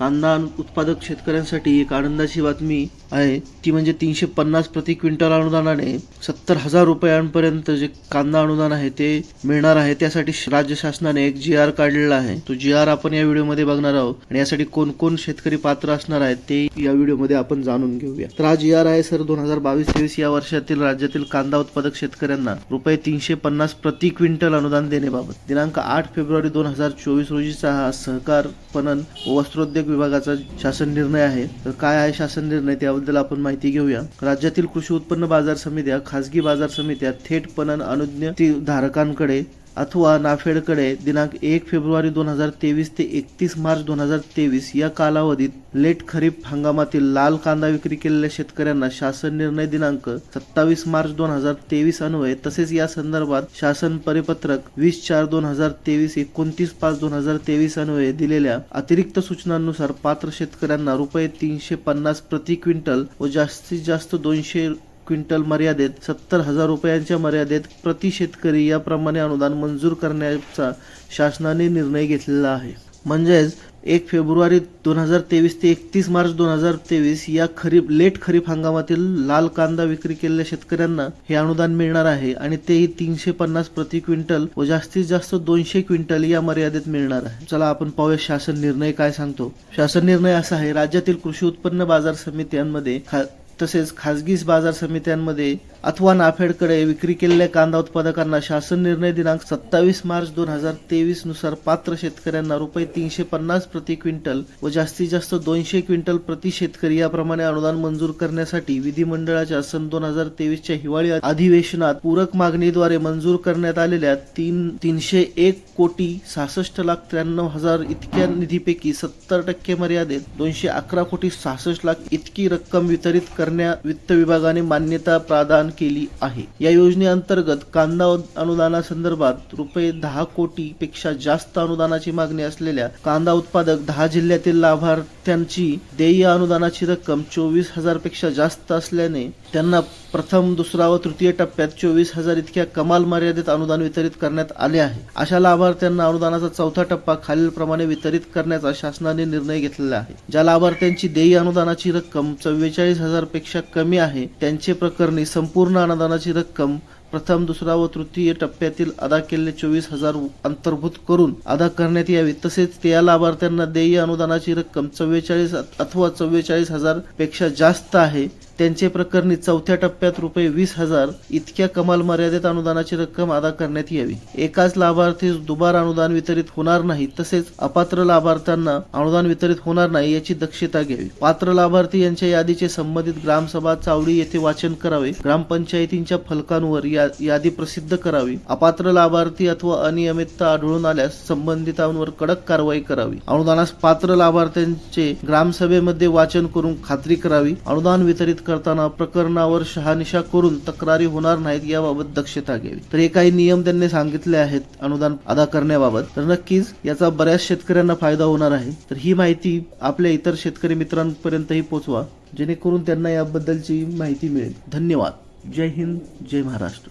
कांदा उत्पादक शेतकऱ्यांसाठी एक आनंदाची बातमी आहे. ती म्हणजे तीनशे पन्नास प्रति क्विंटल अनुदानाने सत्तर हजार रुपयांपर्यंत जे कांदा अनुदान आहे ते मिळणार आहे. त्यासाठी राज्य शासनाने एक जी आर काढलेला आहे. तो जी आर आपण या व्हिडिओमध्ये बघणार आहोत. आणि यासाठी कोण कोण शेतकरी पात्र असणार आहेत ते या व्हिडिओमध्ये आपण जाणून घेऊया. तर हा जी आर आहे सर. दोन हजार बावीस तेवीस या वर्षातील राज्यातील कांदा उत्पादक शेतकऱ्यांना रुपये तीनशे पन्नास प्रति क्विंटल अनुदान देण्याबाबत. दिनांक आठ फेब्रुवारी दोन हजार चोवीस रोजीचा हा सहकार पणन व वस्त्रोद्योग विभागाचा शासन निर्णय आहे. तर काय आहे शासन निर्णय त्याबद्दल आपण माहिती घेऊया. राज्यातील कृषी उत्पन्न बाजार समित्या खासगी बाजार समित्या थेट पणन अनुज्ञ धारकांकडे अथवा नाफेडकडे दिनांक एक फेब्रुवारी दोन हजार तेवीस ते एकतीस मार्च दोन हजार तेवीस या कालावधीत लेट खरीप हंगामातील लाल कांदा विक्री केलेल्या शेतकऱ्यांना शासन निर्णय दिनांक सत्तावीस मार्च दोन हजार तेवीस अन्वये तसेच या संदर्भात शासन परिपत्रक वीस चार दोन हजार तेवीस एकोणतीस पाच दोन हजार तेवीस अन्वये दिलेल्या अतिरिक्त सूचनांनुसार पात्र शेतकऱ्यांना रुपये तीनशे पन्नास प्रति क्विंटल व जास्तीत जास्त दोनशे क्विंटल मर्यादेत सत्तर हजार रुपयांच्या मर्यादेत प्रति शेतकरी याप्रमाणे अनुदान मंजूर करण्याचा शासनाने निर्णय घेतलेला आहे. म्हणजेच एक फेब्रुवारी दोन हजार तेवीस ते एकतीस मार्च दोन हजार तेवीस या खरीप लेट खरीप हंगामातील लाल कांदा विक्री केलेल्या शेतकऱ्यांना हे अनुदान मिळणार आहे आणि तेही तीनशे पन्नास प्रति क्विंटल व जास्तीत जास्त दोनशे क्विंटल या मर्यादेत मिळणार आहे. चला आपण पाहूया शासन निर्णय काय सांगतो. शासन निर्णय असा आहे राज्यातील कृषी उत्पन्न बाजार समित्यांमध्ये तसेच खासगी बाजार समित्यांमध्ये अथवा नाफेडकडे विक्री केलेल्या कांदा उत्पादकांना शासन निर्णय दिनांक सत्तावीस मार्च दोन हजार तेवीसनुसार पात्र शेतकऱ्यांना रुपये तीनशे पन्नास प्रति क्विंटल व जास्तीत जास्त दोनशे क्विंटल प्रति शेतकरी याप्रमाणे अनुदान मंजूर करण्यासाठी विधिमंडळाच्या सन दोन हजार तेवीसच्या हिवाळी अधिवेशनात पूरक मागणीद्वारे मंजूर करण्यात आलेल्या तीन तीनशे एक कोटी सहासष्ट लाख त्र्याण्णव हजार इतक्या निधीपैकी सत्तर टक्के मर्यादेत दोनशे अकरा कोटी सहासष्ट लाख इतकी रक्कम वितरित करण्या वित्त विभागाने मान्यता प्रदान केली आहे. या योजनेअंतर्गत कांदा अनुदानासंदर्भात रुपये दहा कोटी पेक्षा जास्त अनुदानाची मागणी असलेल्या कांदा उत्पादक दहा जिल्ह्यातील लाभार्थी त्यांची देय अनुदानाची रक्कम चोवीस हजारपेक्षा जास्त असल्याने त्यांना प्रथम दुसरा व तृतीय टप्प्यात चोवीस हजार इतक्या कमाल मर्यादेत अनुदान वितरित करण्यात आले आहे. अशा लाभार्थ्यांना अनुदानाचा चौथा टप्पा खालीलप्रमाणे वितरित करण्याचा शासनाने निर्णय घेतलेला आहे. ज्या लाभार्थ्यांची देय अनुदानाची रक्कम चव्वेचाळीस हजारपेक्षा कमी आहे त्यांचे प्रकरणी संपूर्ण अनुदानाची रक्कम प्रथम दुसरा व तृतीय टप्प्यातील अदा केलेले चोवीस हजार अंतर्भूत करून अदा करण्यात यावी. तसेच त्या लाभार्थ्यांना देय अनुदानाची रक्कम चव्वेचाळीस अथवा चव्वेचाळीस हजारपेक्षा जास्त आहे. त्यांचे प्रकरणी चौथ्या टप्प्यात रुपये वीस हजार इतक्या कमाल मर्यादेत अनुदानाची रक्कम अदा करण्यात यावी. एकाच लाभार्थीस दुबार अनुदान वितरित होणार नाही तसेच अपात्र लाभार्थ्यांना अनुदान वितरित होणार नाही याची दक्षता घ्यावी. पात्र लाभार्थी यांच्या यादीचे संबंधित ग्रामसभा चावडी येथे वाचन करावे ग्रामपंचायतींच्या फलकांवर या यादी प्रसिद्ध करावी अपात्र लाभार्थी अथवा अनियमितता आढळून आल्यास संबंधितांवर कडक कारवाई करावी अनुदानास पात्र लाभार्थ्यांचे ग्रामसभेमध्ये वाचन करून खात्री करावी अनुदान वितरित करताना प्रकरणावर शहानिशा करून तक्रारी होणार नाहीत याबाबत दक्षता घ्यावी. तर हे काही नियम त्यांनी सांगितले आहेत अनुदान अदा करण्याबाबत. तर नक्कीच याचा बऱ्याच शेतकऱ्यांना फायदा होणार आहे. तर ही माहिती आपल्या इतर शेतकरी मित्रांपर्यंतही पोहोचवा जेणेकरून त्यांना याबद्दलची माहिती मिळेल. धन्यवाद. जय हिंद जय महाराष्ट्र.